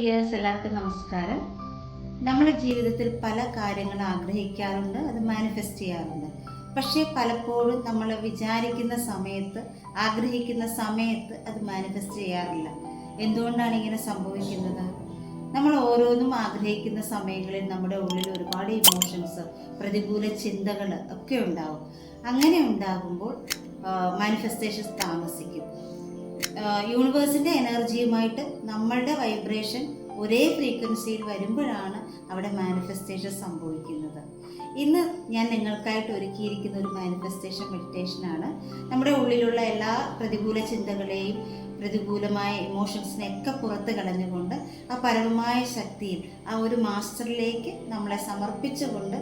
Hello dears എല്ലാവർക്കും നമസ്കാരം. നമ്മുടെ ജീവിതത്തിൽ പല കാര്യങ്ങൾ ആഗ്രഹിക്കാറുണ്ട് അത് മാനിഫെസ്റ്റ് ചെയ്യാറുണ്ട്. പക്ഷേ പലപ്പോഴും നമ്മൾ വിചാരിക്കുന്ന സമയത്ത് ആഗ്രഹിക്കുന്ന സമയത്ത് അത് മാനിഫെസ്റ്റ് ചെയ്യാറില്ല. എന്തുകൊണ്ടാണ് ഇങ്ങനെ സംഭവിക്കുന്നത്? നമ്മൾ ഓരോന്നും ആഗ്രഹിക്കുന്ന സമയങ്ങളിൽ നമ്മുടെ ഉള്ളിൽ ഒരുപാട് ഇമോഷൻസ് പ്രതികൂല ചിന്തകൾ ഒക്കെ ഉണ്ടാവും. അങ്ങനെ ഉണ്ടാകുമ്പോൾ മാനിഫെസ്റ്റേഷൻ താമസിക്കും. യൂണിവേഴ്സിന്റെ എനർജിയുമായിട്ട് നമ്മളുടെ വൈബ്രേഷൻ ഒരേ ഫ്രീക്വൻസിയിൽ വരുമ്പോഴാണ് അവിടെ മാനിഫെസ്റ്റേഷൻ സംഭവിക്കുന്നത്. ഇന്ന് ഞാൻ നിങ്ങൾക്കായിട്ട് ഒരുക്കിയിരിക്കുന്ന ഒരു മാനിഫെസ്റ്റേഷൻ മെഡിറ്റേഷനാണ് നമ്മുടെ ഉള്ളിലുള്ള എല്ലാ പ്രതികൂല ചിന്തകളെയും പ്രതികൂലമായ ഇമോഷൻസിനെയൊക്കെ പുറത്ത് കളഞ്ഞുകൊണ്ട് ആ പരമമായ ശക്തിയിൽ ആ ഒരു മാസ്റ്ററിലേക്ക് നമ്മളെ സമർപ്പിച്ചുകൊണ്ട്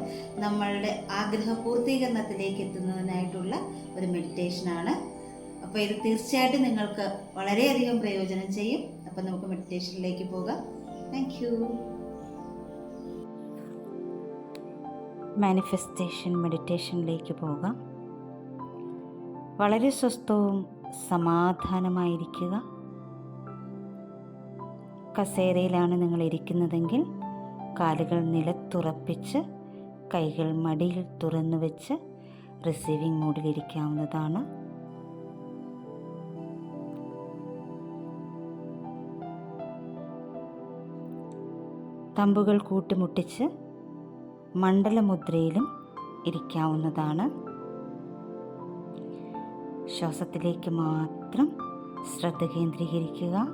നമ്മളുടെ ആഗ്രഹ പൂർത്തീകരണത്തിലേക്ക് എത്തുന്നതിനായിട്ടുള്ള ഒരു മെഡിറ്റേഷനാണ് അപ്പോൾ ഇത് തീർച്ചയായിട്ടും നിങ്ങൾക്ക് വളരെയധികം പ്രയോജനം ചെയ്യും. അപ്പം നമുക്ക് മെഡിറ്റേഷനിലേക്ക് പോകാം. താങ്ക് യു മാനിഫെസ്റ്റേഷൻ മെഡിറ്റേഷനിലേക്ക് പോകാം. വളരെ സ്വസ്ഥവും സമാധാനമായിരിക്കുക. കസേരയിലാണ് നിങ്ങൾ ഇരിക്കുന്നതെങ്കിൽ കാലുകൾ നിലത്തുറപ്പിച്ച് കൈകൾ മടിയിൽ തുറന്നു വെച്ച് റിസീവിംഗ് മോഡിലിരിക്കാവുന്നതാണ് തമ്പുകൾ കൂട്ടിമുട്ടിച്ച് മണ്ഡലമുദ്രയിലും ഇരിക്കാവുന്നതാണ്. ശ്വാസത്തിലേക്ക് മാത്രം ശ്രദ്ധ കേന്ദ്രീകരിക്കുക.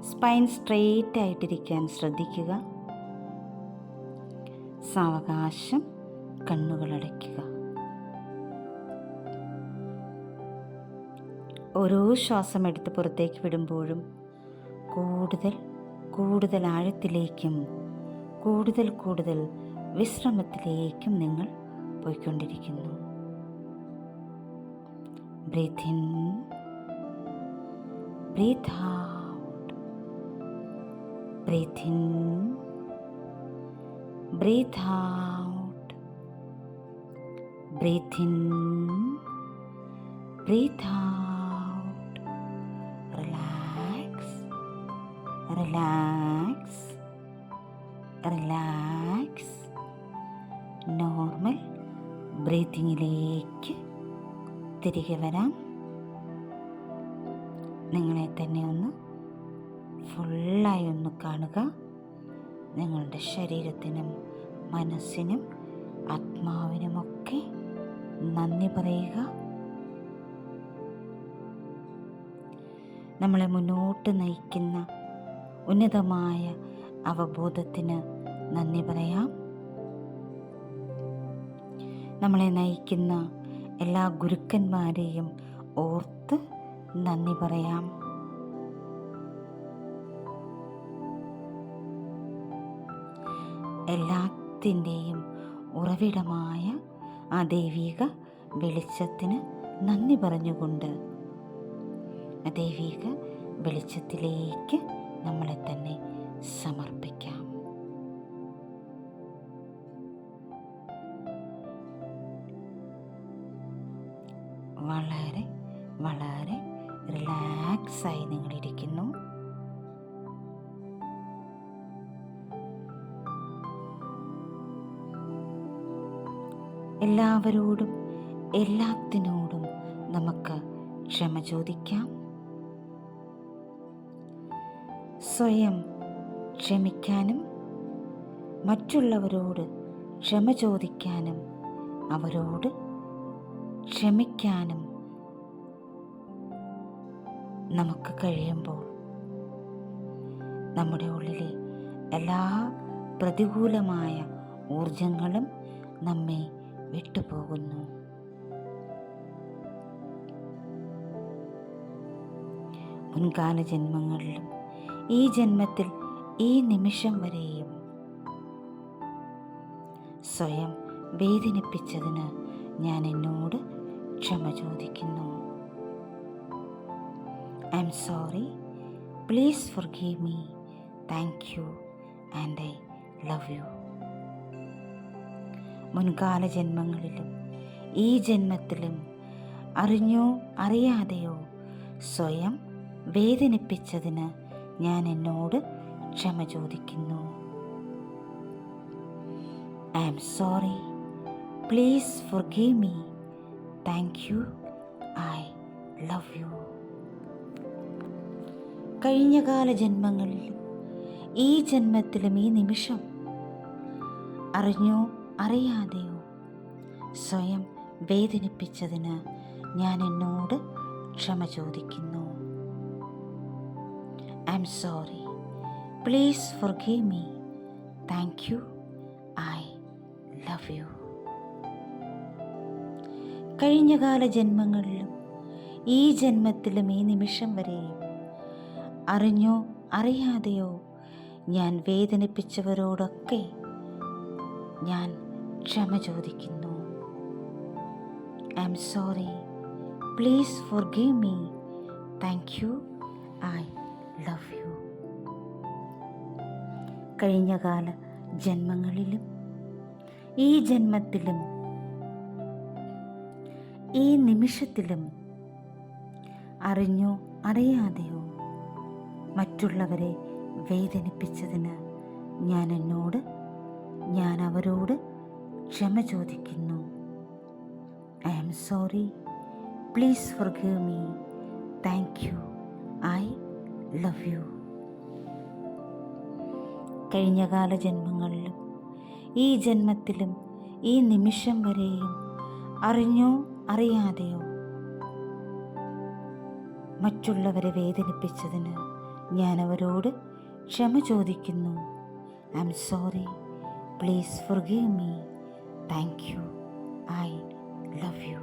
സ്പൈൻ സ്ട്രെയിറ്റ് ആയിട്ടിരിക്കാൻ ശ്രദ്ധിക്കുക. സാവകാശം കണ്ണുകൾ അടയ്ക്കുക. ഓരോ ശ്വാസം എടുത്ത് പുറത്തേക്ക് വിടുമ്പോഴും കൂടുതൽ കൂടുതൽ ആഴത്തിലേക്കും കൂടുതൽ കൂടുതൽ വിശ്രമത്തിലേക്കും നിങ്ങൾ പോയിക്കൊണ്ടിരിക്കുന്നു. Breathe in breathe out breathe in breathe. Out breathe in breathe out relax relax normal ബ്രീത്തിങ്ങിലേക്ക് തിരികെ വരാം. നിങ്ങളെ തന്നെ ഒന്ന് ഫുള്ളായി ഒന്ന് കാണുക. നിങ്ങളുടെ ശരീരത്തിനും മനസ്സിനും ആത്മാവിനുമൊക്കെ നന്ദി പറയുക. നമ്മളെ മുന്നോട്ട് നയിക്കുന്ന ഉന്നതമായ അവബോധത്തിന് നന്ദി പറയാം. നമ്മളെ നയിക്കുന്ന എല്ലാ ഗുരുക്കന്മാരെയും ഓർത്ത് നന്ദി പറയാം. എല്ലാത്തിന്റെയും ഉറവിടമായ ആ ദൈവിക വെളിച്ചത്തിന് നന്ദി പറഞ്ഞുകൊണ്ട് ദൈവിക വെളിച്ചത്തിലേക്ക് നമ്മളെ തന്നെ സമർപ്പിക്കാം. വളരെ വളരെ റിലാക്സായി നിങ്ങളിരിക്കുന്നു. എല്ലാവരോടും എല്ലാത്തിനോടും നമുക്ക് ക്ഷമ ചോദിക്കാം. സ്വയം ക്ഷമിക്കാനും മറ്റുള്ളവരോട് ക്ഷമ ചോദിക്കാനും അവരോട് ക്ഷമിക്കാനും നമുക്ക് കഴിയുമ്പോൾ നമ്മുടെ ഉള്ളിലെ എല്ലാ പ്രതികൂലമായ ഊർജങ്ങളും നമ്മെ വിട്ടുപോകുന്നു. മുൻകാല ജന്മങ്ങളിലും ഈ ജന്മത്തിൽ ഈ നിമിഷം വരെയും. സ്വയം വേദനിപ്പിച്ചതിന് ഞാൻ എന്നോട് ക്ഷമ ചോദിക്കുന്നു. I'm sorry please forgive me thank you and I love you മുൻകാല ജന്മങ്ങളിലും ഈ ജന്മത്തിലും അറിഞ്ഞോ അറിയാതെയോ സ്വയം വേദനിപ്പിച്ചതിന് ഞാൻ എന്നോട് ക്ഷമ ചോദിക്കുന്നു. I'm sorry please forgive me thank you I love you കഴിഞ്ഞകാല ജന്മങ്ങളിലും ഈ ജന്മത്തിലും ഈ നിമിഷം അറിഞ്ഞോ അറിയാതെയോ സ്വയം വേദനിപ്പിച്ചതിന് ഞാൻ എന്നോട് ക്ഷമ ചോദിക്കുന്നു. I'm sorry please forgive me thank you I love you കഴിഞ്ഞകാല ജന്മങ്ങളിലും ഈ ജന്മത്തിലും ഈ നിമിഷം വരെയും അറിഞ്ഞോ അറിയാതെയോ ഞാൻ വേദനിപ്പിച്ചവരോടൊക്കെ ഞാൻ ക്ഷമ ചോദിക്കുന്നു. I'm sorry please forgive me thank you I love you കഴിഞ്ഞകാല ജന്മങ്ങളിലും ഈ ജന്മത്തിലും ഈ നിമിഷത്തിലും അറിഞ്ഞോ അറിയാതെയോ മറ്റുള്ളവരെ വേദനിപ്പിച്ചതിന് ഞാൻ എന്നോട് ഞാൻ അവരോട് ക്ഷമ ചോദിക്കുന്നു. I am sorry please forgive me thank you I love you കഴിഞ്ഞകാല ജന്മങ്ങളിലും ഈ ജന്മത്തിലും ഈ നിമിഷം വരെയും അറിഞ്ഞോ അറിയാതെയോ മറ്റുള്ളവരെ വേദനിപ്പിച്ചതിന് ഞാൻ അവരോട് ക്ഷമ ചോദിക്കുന്നു. I'm sorry please forgive me thank you I love you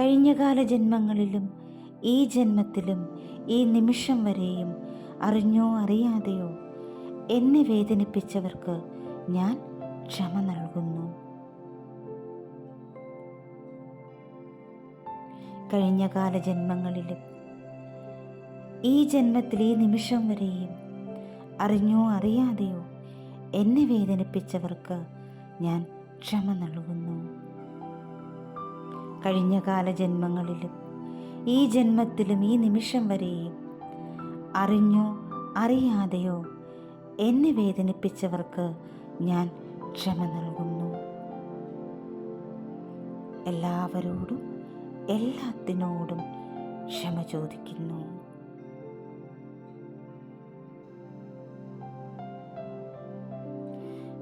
കഴിഞ്ഞകാല ജന്മങ്ങളിലും ഈ ജന്മത്തിലും ഈ നിമിഷം വരെയും അറിഞ്ഞോ അറിയാതെയോ എന്നെ വേദനിപ്പിച്ചവർക്ക് ഞാൻ ക്ഷമ നൽകുന്നു. കഴിഞ്ഞ കാല ജന്മങ്ങളിലും ഈ ജന്മത്തിൽ ഈ നിമിഷം വരെയും അറിഞ്ഞോ അറിയാതെയോ എന്നെ വേദനിപ്പിച്ചവർക്ക് ഞാൻ ക്ഷമ നൽകുന്നു. കഴിഞ്ഞ കാല ജന്മങ്ങളിലും ഈ ജന്മത്തിലും ഈ നിമിഷം വരെയും. അറിഞ്ഞോ അറിയാതെയോ എന്നെ വേദനിപ്പിച്ചവർക്ക് ഞാൻ ക്ഷമ നൽകുന്നു. എല്ലാവരോടും എല്ലാത്തിനോടും ക്ഷമ ചോദിക്കുന്നു.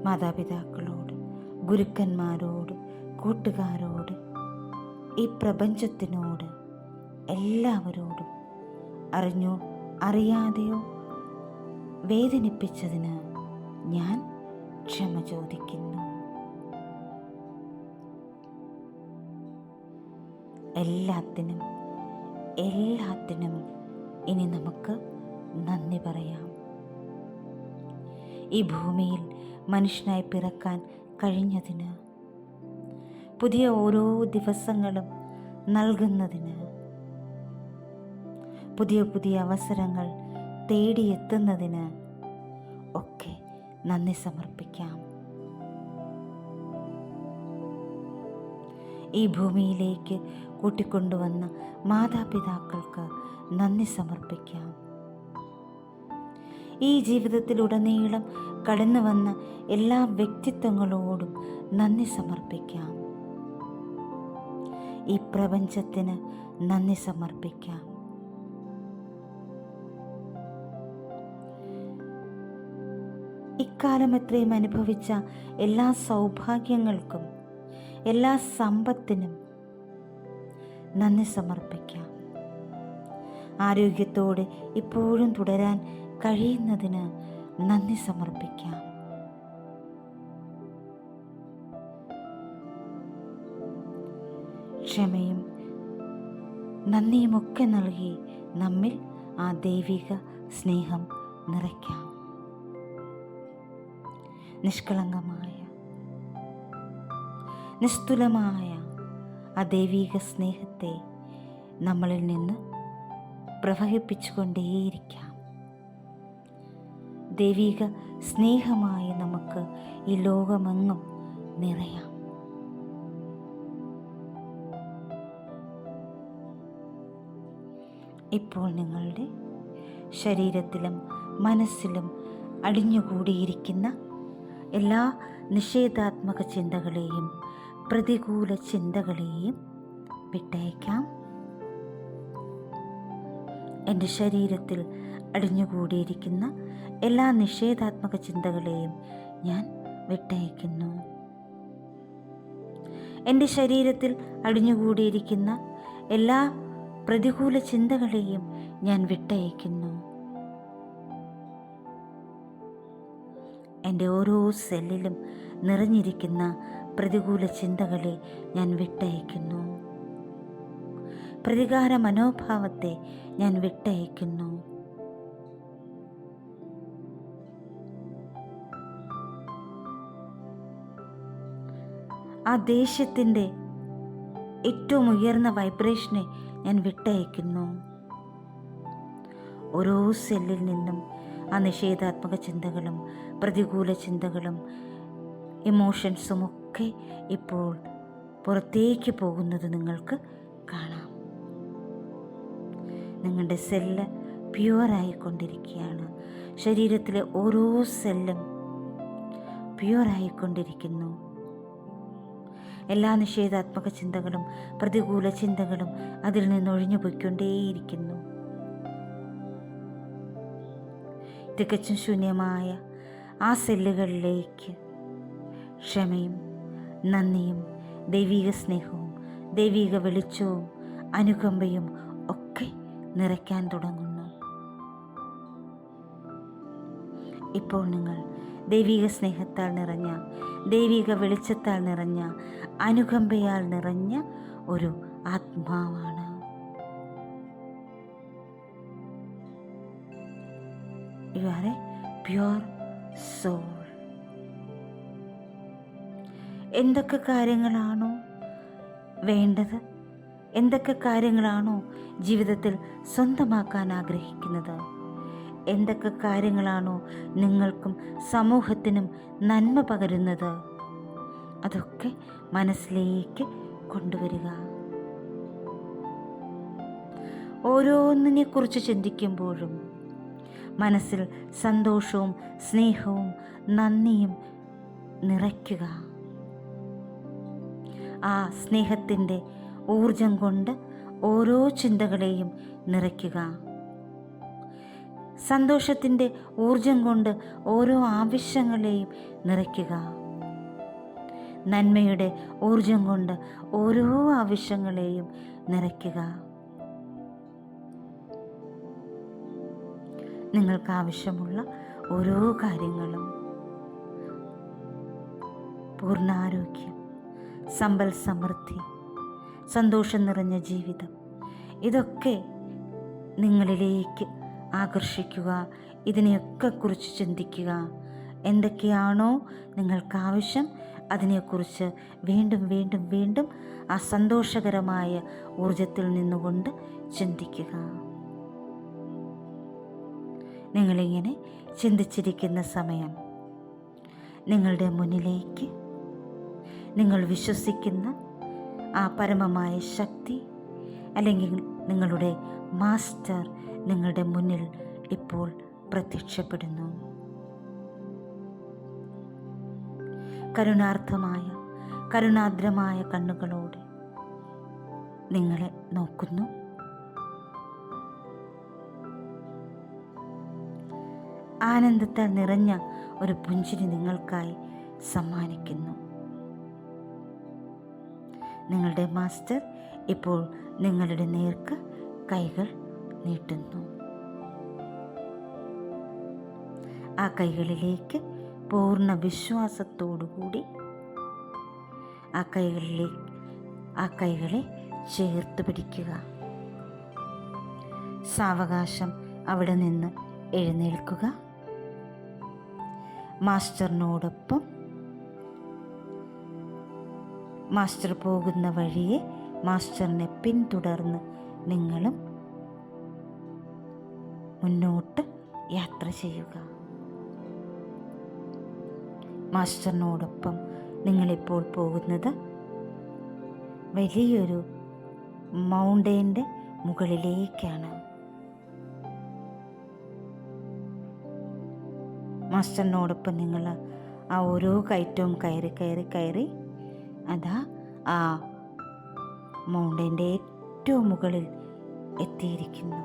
മാതാപിതാക്കളോട് ഗുരുക്കന്മാരോട് കൂട്ടുകാരോട് ഈ പ്രപഞ്ചത്തിനോട് എല്ലാവരോടും അറിഞ്ഞോ അറിയാതെയോ വേദനിപ്പിച്ചതിന് ഞാൻ ക്ഷമ ചോദിക്കുന്നു. എല്ലാത്തിനും എല്ലാത്തിനും ഇനി നമുക്ക് നന്ദി പറയാം. ഈ ഭൂമിയിൽ മനുഷ്യനായി പിറക്കാൻ കഴിഞ്ഞതിന് പുതിയ ഓരോ ദിവസങ്ങളും നൽകുന്നതിന് പുതിയ പുതിയ അവസരങ്ങൾ തേടിയെത്തുന്നതിന് ഒക്കെ നന്ദി സമർപ്പിക്കാം. ഈ ഭൂമിയിലേക്ക് കൂട്ടിക്കൊണ്ടുവന്ന മാതാപിതാക്കൾക്ക് നന്ദി സമർപ്പിക്കാം. ഈ ജീവിതത്തിലുടനീളം കടന്നു വന്ന എല്ലാ വ്യക്തിത്വങ്ങളോടും നന്ദി സമർപ്പിക്കാം. ഈ പ്രപഞ്ചത്തിന് നന്ദി സമർപ്പിക്കാം. ഇക്കാലം എത്രയും അനുഭവിച്ച എല്ലാ സൗഭാഗ്യങ്ങൾക്കും എല്ലാ സമ്പത്തിനും നന്ദി സമർപ്പിക്കാം. ആരോഗ്യത്തോടെ ഇപ്പോഴും തുടരാൻ കഴിയുന്നതിന് നന്ദി സമർപ്പിക്കാം. ക്ഷമയും നന്ദിയുമൊക്കെ നൽകി നമ്മിൽ ആ ദൈവിക സ്നേഹം നിറയ്ക്കാം. നിഷ്കളങ്കമായ. നിസ്തുലമായ ആ ദൈവീക സ്നേഹത്തെ നമ്മളിൽ നിന്ന് പ്രവഹിപ്പിച്ചുകൊണ്ടേയിരിക്കാം. ദൈവിക സ്നേഹമായി നമുക്ക് ഈ ലോകമെങ്ങും നിറയാം. ഇപ്പോൾ നിങ്ങളുടെ ശരീരത്തിലും മനസ്സിലും അടിഞ്ഞുകൂടിയിരിക്കുന്ന എല്ലാ നിഷേധാത്മക ചിന്തകളെയും പ്രതികൂല ചിന്തകളെയും വിട്ടയക്കാം. എന്റെ ശരീരത്തിൽ അടിഞ്ഞുകൂടിയിരിക്കുന്ന എല്ലാ നിഷേധാത്മക ചിന്തകളെയും ഞാൻ വിട്ടയക്കുന്നു. എന്റെ ശരീരത്തിൽ അടിഞ്ഞുകൂടിയിരിക്കുന്ന എല്ലാ പ്രതികൂല ചിന്തകളെയും ഞാൻ വിട്ടയക്കുന്നു. എന്റെ ഓരോ സെല്ലിലും നിറഞ്ഞിരിക്കുന്ന പ്രതികൂല ചിന്തകളെ ഞാൻ വിട്ടയക്കുന്നു. പ്രതികാര മനോഭാവത്തെ ഞാൻ വിട്ടയക്കുന്നു. ആ ദേഷ്യത്തിന്റെ ഏറ്റവും ഉയർന്ന വൈബ്രേഷനെ ഞാൻ വിട്ടയക്കുന്നു. ഓരോ സെല്ലിൽ നിന്നും ആ നിഷേധാത്മക ചിന്തകളും പ്രതികൂല ചിന്തകളും ഇമോഷൻസും ഒക്കെ ഇപ്പോൾ പുറത്തേക്ക് പോകുന്നത് നിങ്ങൾക്ക് കാണാം. നിങ്ങളുടെ സെല്ല് പ്യുവറായിക്കൊണ്ടിരിക്കുകയാണ് ശരീരത്തിലെ ഓരോ സെല്ലും പ്യുവറായിക്കൊണ്ടിരിക്കുന്നു എല്ലാ നിഷേധാത്മക ചിന്തകളും പ്രതികൂല ചിന്തകളും അതിൽ നിന്ന് ഒഴിഞ്ഞു പോയിക്കൊണ്ടേയിരിക്കുന്നു തികച്ചും ശൂന്യമായ ആ സെല്ലുകളിലേക്ക് ക്ഷമയും നന്ദിയും ദൈവിക സ്നേഹവും ദൈവിക വെളിച്ചവും അനുകമ്പയും ഒക്കെ നിറയ്ക്കാൻ തുടങ്ങുന്നു. ഇപ്പോൾ നിങ്ങൾ ദൈവിക സ്നേഹത്താൽ നിറഞ്ഞ ദൈവിക വെളിച്ചത്താൽ നിറഞ്ഞ അനുകമ്പയാൽ നിറഞ്ഞ ഒരു ആത്മാവാണ്. You are a pure soul എന്തൊക്കെ കാര്യങ്ങളാണോ വേണ്ടത്? എന്തൊക്കെ കാര്യങ്ങളാണോ ജീവിതത്തിൽ സ്വന്തമാക്കാൻ ആഗ്രഹിക്കുന്നത്? എന്തൊക്കെ കാര്യങ്ങളാണോ നിങ്ങൾക്കും സമൂഹത്തിനും നന്മ പകരുന്നത്? അതൊക്കെ മനസ്സിലേക്ക് കൊണ്ടുവരിക. ഓരോന്നിനെ കുറിച്ച് ചിന്തിക്കുമ്പോഴും മനസ്സിൽ സന്തോഷവും സ്നേഹവും നന്ദിയും നിറയ്ക്കുക. ആ സ്നേഹത്തിന്റെ ഊർജം കൊണ്ട് ഓരോ ചിന്തകളെയും നിറയ്ക്കുക. സന്തോഷത്തിന്റെ ഊർജം കൊണ്ട് ഓരോ ആവശ്യങ്ങളെയും നിറയ്ക്കുക. നന്മയുടെ ഊർജം കൊണ്ട് ഓരോ ആവശ്യങ്ങളെയും നിറയ്ക്കുക. നിങ്ങൾക്ക് ആവശ്യമുള്ള ഓരോ കാര്യങ്ങളും. പൂർണാരോഗ്യം സമ്പൽ സമൃദ്ധി സന്തോഷം നിറഞ്ഞ ജീവിതം. ഇതൊക്കെ നിങ്ങളിലേക്ക് ആകർഷിക്കുക ഇതിനെയൊക്കെ കുറിച്ച് ചിന്തിക്കുക. എന്തൊക്കെയാണോ നിങ്ങൾക്ക് ആവശ്യം അതിനെക്കുറിച്ച് വീണ്ടും വീണ്ടും വീണ്ടും ആ സന്തോഷകരമായ ഊർജത്തിൽ നിന്നുകൊണ്ട് ചിന്തിക്കുക. നിങ്ങളിങ്ങനെ ചിന്തിച്ചിരിക്കുന്ന സമയം. നിങ്ങളുടെ മുന്നിലേക്ക് നിങ്ങൾ വിശ്വസിക്കുന്ന ആ പരമമായ ശക്തി അല്ലെങ്കിൽ നിങ്ങളുടെ മാസ്റ്റർ നിങ്ങളുടെ മുന്നിൽ ഇപ്പോൾ പ്രത്യക്ഷപ്പെടുന്നു. കരുണാർത്ഥമായ കരുണാദ്രമായ കണ്ണുകളോടെ നിങ്ങളെ നോക്കുന്നു. ആനന്ദത്താൽ നിറഞ്ഞ ഒരു പുഞ്ചിരി നിങ്ങൾക്കായി സമ്മാനിക്കുന്നു. നിങ്ങളുടെ മാസ്റ്റർ ഇപ്പോൾ നിങ്ങളുടെ നേർക്ക് കൈകൾ നീട്ടുന്നു. ആ കൈകളിലേക്ക് പൂർണ വിശ്വാസത്തോടുകൂടി ആ കൈകളിലേക്ക് ആ കൈകളെ ചേർത്ത് പിടിക്കുക. സാവകാശം അവിടെ നിന്ന് എഴുന്നേൽക്കുക. മാസ്റ്ററിനോടൊപ്പം മാസ്റ്റർ പോകുന്ന വഴിയെ മാസ്റ്ററിനെ പിന്തുടർന്ന് നിങ്ങളും മുന്നോട്ട് യാത്ര ചെയ്യുക. മാസ്റ്ററിനോടൊപ്പം നിങ്ങളിപ്പോൾ പോകുന്നത് വലിയൊരു മൗണ്ടൈന്റെ മുകളിലേക്കാണ്. മാസ്റ്ററിനോടൊപ്പം നിങ്ങൾ ആ ഓരോ കയറ്റവും കയറി കയറി കയറി അതാ ആ മൗണ്ടന്റെ ഏറ്റവും മുകളിൽ എത്തിയിരിക്കുന്നു.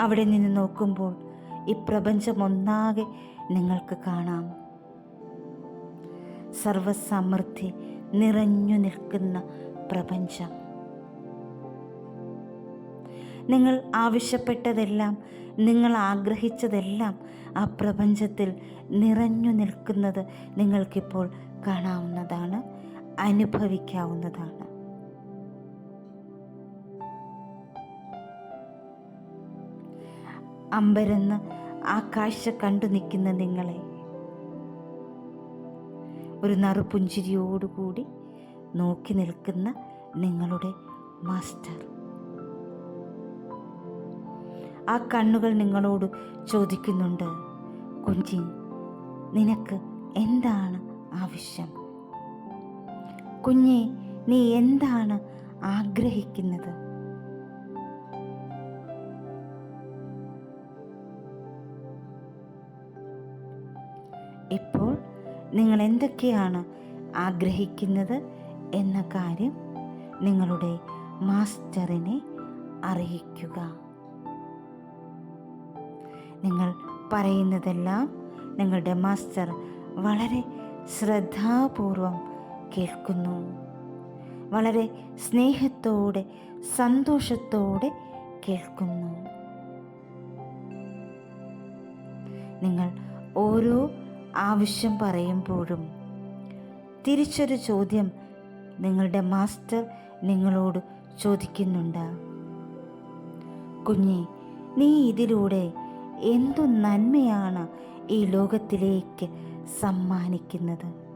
അവിടെ നിന്ന് നോക്കുമ്പോൾ ഈ പ്രപഞ്ചം ഒന്നാകെ നിങ്ങൾക്ക് കാണാം. സർവസമൃദ്ധി നിറഞ്ഞു നിൽക്കുന്ന പ്രപഞ്ചം. നിങ്ങൾ ആവശ്യപ്പെട്ടതെല്ലാം നിങ്ങൾ ആഗ്രഹിച്ചതെല്ലാം ആ പ്രപഞ്ചത്തിൽ നിറഞ്ഞു നിൽക്കുന്നത് നിങ്ങൾക്കിപ്പോൾ കാണാവുന്നതാണ് അനുഭവിക്കാവുന്നതാണ്. അമ്പരന്ന് ആ കാഴ്ച കണ്ടു നിൽക്കുന്ന നിങ്ങളെ ഒരു നറുപുഞ്ചിരിയോടുകൂടി നോക്കി നിൽക്കുന്ന നിങ്ങളുടെ മാസ്റ്റർ. ആ കണ്ണുകൾ നിങ്ങളോട് ചോദിക്കുന്നുണ്ട്. കുഞ്ചി നിനക്ക് എന്താണ് ആവശ്യം? കുഞ്ഞെ നീ എന്താണ് ആഗ്രഹിക്കുന്നത്? ഇപ്പോൾ നിങ്ങൾ എന്തൊക്കെയാണ് ആഗ്രഹിക്കുന്നത് എന്ന കാര്യം നിങ്ങളുടെ മാസ്റ്ററിനെ അറിയിക്കുക. നിങ്ങൾ പറയുന്നതെല്ലാം നിങ്ങളുടെ മാസ്റ്റർ വളരെ ശ്രദ്ധാപൂർവം കേൾക്കുന്നു. വളരെ സ്നേഹത്തോടെ സന്തോഷത്തോടെ കേൾക്കുന്നു. നിങ്ങൾ ഓരോ ആവശ്യം പറയുമ്പോഴും തിരിച്ചൊരു ചോദ്യം നിങ്ങളുടെ മാസ്റ്റർ നിങ്ങളോട് ചോദിക്കുന്നുണ്ട്. കുഞ്ഞി നീ ഇതിലൂടെ എന്തു നന്മയാണ് ഈ ലോകത്തിലേക്ക് സമ്മാനിക്കുന്നത്?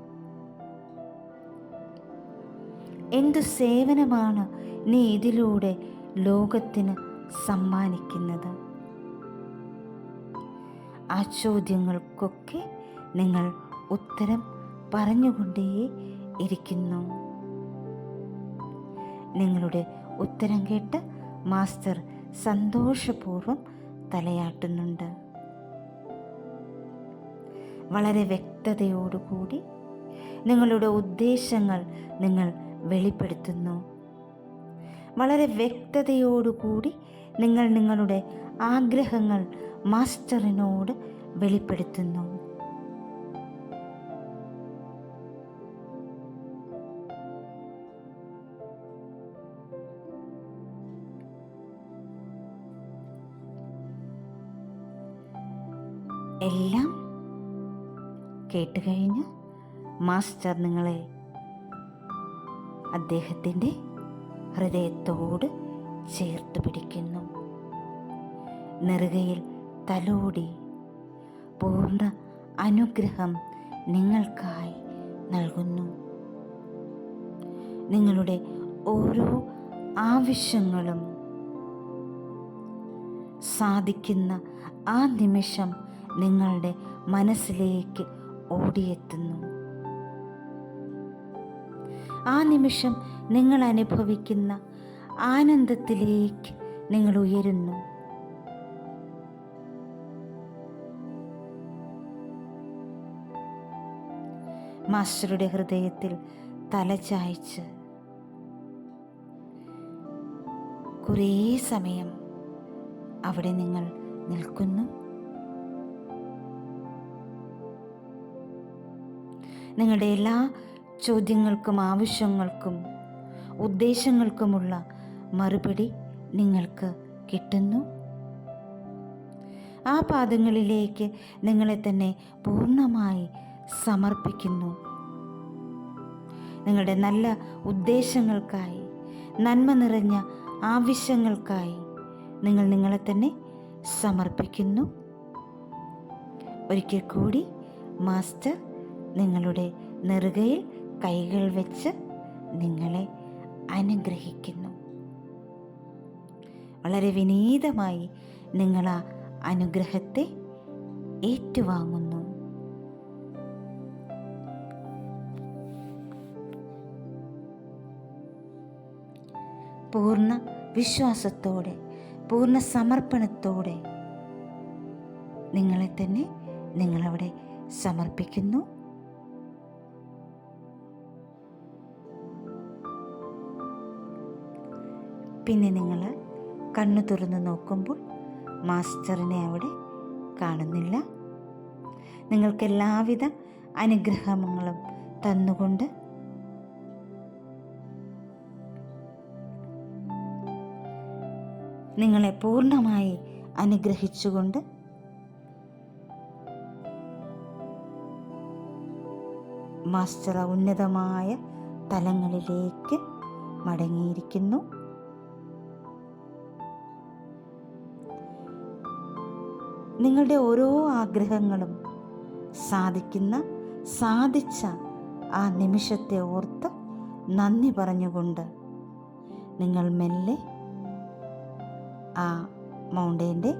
എന്തു സേവനമാണ് നീ ഇതിലൂടെ ലോകത്തിന് സമ്മാനിക്കുന്നത്? ആ ചോദ്യങ്ങൾക്കൊക്കെ നിങ്ങൾ ഉത്തരം പറഞ്ഞുകൊണ്ടേ ഇരിക്കുന്നു. നിങ്ങളുടെ ഉത്തരം കേട്ട് മാസ്റ്റർ സന്തോഷപൂർവം തലയാട്ടുന്നുണ്ട്. വളരെ വ്യക്തതയോടുകൂടി നിങ്ങളുടെ ഉദ്ദേശങ്ങൾ നിങ്ങൾ വെളിപ്പെടുത്തുന്നു. വളരെ വ്യക്തതയോടുകൂടി നിങ്ങൾ നിങ്ങളുടെ ആഗ്രഹങ്ങൾ മാസ്റ്ററിനോട് വെളിപ്പെടുത്തുന്നു. എല്ലാം കേട്ടുകഴിഞ്ഞ് മാസ്റ്റർ നിങ്ങളെ അദ്ദേഹത്തിന്റെ ഹൃദയത്തോട് ചേർത്ത് പിടിക്കുന്നു. നെറുകയിൽ തലോടി പൂർണ അനുഗ്രഹം നിങ്ങൾക്കായി നൽകുന്നു. നിങ്ങളുടെ ഓരോ ആവശ്യങ്ങളും സാധിക്കുന്ന ആ നിമിഷം നിങ്ങളുടെ മനസ്സിലേക്ക് ഓടിയെത്തുന്നു. ആ നിമിഷം നിങ്ങൾ അനുഭവിക്കുന്ന ആനന്ദത്തിലേക്ക് നിങ്ങൾ ഉയരുന്നു. മാസ്റ്ററുടെ ഹൃദയത്തിൽ തലചായ്ച്ച് കുറേ സമയം അവിടെ നിങ്ങൾ നിൽക്കുന്നു. നിങ്ങളുടെ എല്ലാ ചോദ്യങ്ങൾക്കും ആവശ്യങ്ങൾക്കും ഉദ്ദേശങ്ങൾക്കുമുള്ള മറുപടി നിങ്ങൾക്ക് കിട്ടുന്നു. ആ പാദങ്ങളിലേക്ക് നിങ്ങളെ തന്നെ പൂർണമായി സമർപ്പിക്കുന്നു. നിങ്ങളുടെ നല്ല ഉദ്ദേശങ്ങൾക്കായി നന്മ നിറഞ്ഞ ആവശ്യങ്ങൾക്കായി നിങ്ങൾ നിങ്ങളെ തന്നെ സമർപ്പിക്കുന്നു. ഒരിക്കൽ കൂടി മാസ്റ്റർ നിങ്ങളുടെ നെറുകയിൽ കൈകൾ വെച്ച് നിങ്ങളെ അനുഗ്രഹിക്കുന്നു. വളരെ വിനീതമായി നിങ്ങൾ ആ അനുഗ്രഹത്തെ ഏറ്റുവാങ്ങുന്നു. പൂർണ വിശ്വാസത്തോടെ പൂർണ സമർപ്പണത്തോടെ നിങ്ങളെ തന്നെ നിങ്ങളവിടെ സമർപ്പിക്കുന്നു. പിന്നെ നിങ്ങൾ കണ്ണു തുറന്ന് നോക്കുമ്പോൾ മാസ്റ്ററിനെ അവിടെ കാണുന്നില്ല. നിങ്ങൾക്ക് എല്ലാവിധ അനുഗ്രഹങ്ങളും തന്നുകൊണ്ട് നിങ്ങളെ പൂർണമായി അനുഗ്രഹിച്ചുകൊണ്ട് മാസ്റ്റർ ഉന്നതമായ തലങ്ങളിലേക്ക് മടങ്ങിയിരിക്കുന്നു. നിങ്ങളുടെ ഓരോ ആഗ്രഹങ്ങളും സാധിക്കുന്ന സാധിച്ച ആ നിമിഷത്തെ ഓർത്ത് നന്ദി പറഞ്ഞുകൊണ്ട് നിങ്ങൾ മെല്ലെ ആ മൗണ്ടൈന്റെ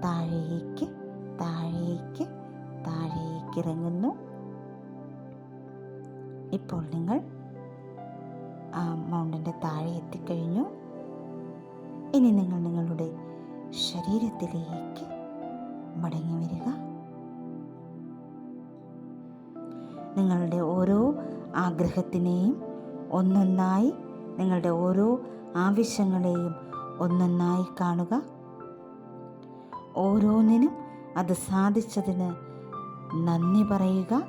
താഴേക്ക് താഴേക്ക് താഴേക്ക് ഇറങ്ങുന്നു. ഇപ്പോൾ നിങ്ങൾ ആ മൗണ്ടന്റെ താഴെ എത്തിക്കഴിഞ്ഞു. ഇനി നിങ്ങൾ നിങ്ങളുടെ ശരീരത്തിലേക്ക് മടങ്ങി വരിക. നിങ്ങളുടെ ഓരോ ആഗ്രഹത്തിനെയും ഒന്നൊന്നായി നിങ്ങളുടെ ഓരോ ആവശ്യങ്ങളെയും ഒന്നൊന്നായി കാണുക. ഓരോന്നിനും അത് സാധിച്ചതിന് നന്ദി പറയുക.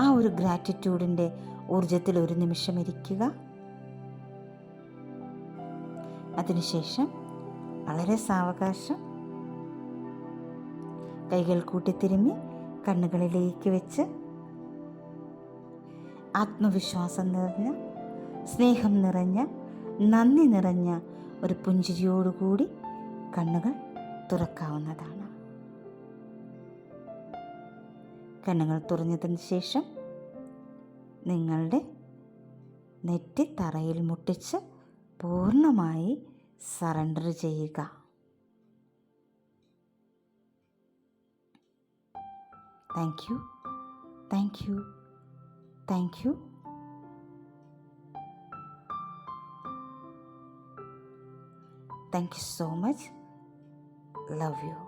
ആ ഒരു ഗ്രാറ്റിറ്റ്യൂഡിന്റെ ഊർജത്തിൽ ഒരു നിമിഷം ഇരിക്കുക. അതിനുശേഷം വളരെ സാവകാശം കൈകൾ കൂട്ടിത്തിരുമ്മി കണ്ണുകളിലേക്ക് വെച്ച് ആത്മവിശ്വാസം നിറഞ്ഞ സ്നേഹം നിറഞ്ഞ നന്ദി നിറഞ്ഞ ഒരു പുഞ്ചിരിയോടുകൂടി കണ്ണുകൾ തുറക്കാവുന്നതാണ്. കണ്ണുകൾ തുറഞ്ഞതിന് ശേഷം നിങ്ങളുടെ നെറ്റി തറയിൽ മുട്ടിച്ച് പൂർണമായി സറണ്ടർ ചെയ്യുക. Thank you thank you thank you thank you so much love you